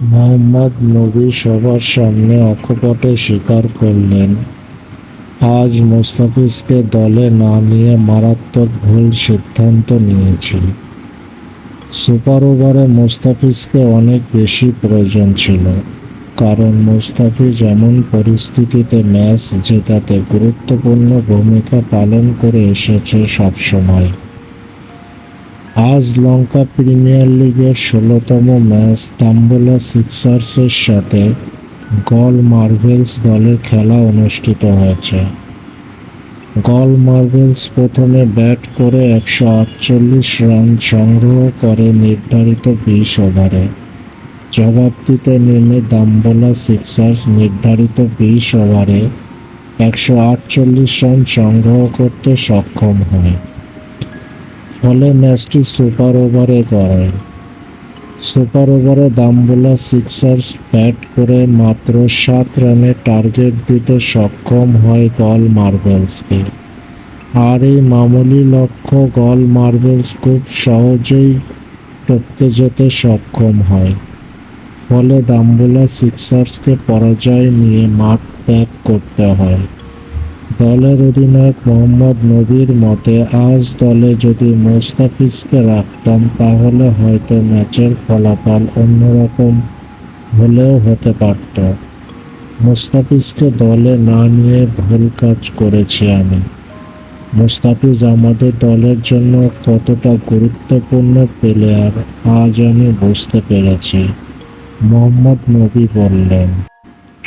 মোহাম্মদ নবী সবার সামনে অকপটে স্বীকার করলেন। আজ মোস্তাফিজকে দলে না নিয়ে মারাত্মক ভুল সিদ্ধান্ত নিয়েছি সুপার ওভারে মোস্তাফিজকে অনেক বেশি প্রয়োজন ছিল, কারণ মোস্তাফিজ এমন পরিস্থিতিতে ম্যাচ জেতাতে গুরুত্বপূর্ণ ভূমিকা পালন করে এসেছে সবসময়। আজ লঙ্কা প্রিমিয়ার লিগের ষোলোতম ম্যাচ তাম্বুলা সিক্সার্সের সাথে গল মার্ভেলস দলের খেলা অনুষ্ঠিত হয়েছে। গল মার্ভেলস প্রথমে ব্যাট করে একশো আটচল্লিশ রান সংগ্রহ করে নির্ধারিত বিশ ওভারে। জবাব দিতে নেমে দাম্বলা সিক্সার্স নির্ধারিত বিশ ওভারে একশো আটচল্লিশ রান সংগ্রহ করতে সক্ষম হয়। ফলে ম্যাচটি সুপার ওভারে গড়ায় সুপার ওভারে দাম্বুলা সিক্সার্স ব্যাট করে মাত্র সাত রানে টার্গেট দিতে সক্ষম হয় গল মার্বেলসকে। আর এই মামুলি লক্ষ্য গল মার্বেলস খুব সহজেই টপকে যেতে সক্ষম হয়। ফলে দাম্বুলা সিক্সার্সকে পরাজয় নিয়ে মাঠ ত্যাগ করতে হয়। দলের অধিনায়ক মোহাম্মদ নবীর মতে, আজ দলে যদি মোস্তাফিজকে রাখতাম, তাহলে হয়তো ম্যাচের ফলাফল অন্যরকম হলেও হতে পারত। মোস্তাফিজকে দলে না নিয়ে ভুল কাজ করেছি আমি। মোস্তাফিজ আমাদের দলের জন্য কতটা গুরুত্বপূর্ণ প্লেয়ার আজ আমি বুঝতে পেরেছি, মোহাম্মদ নবী বললেন।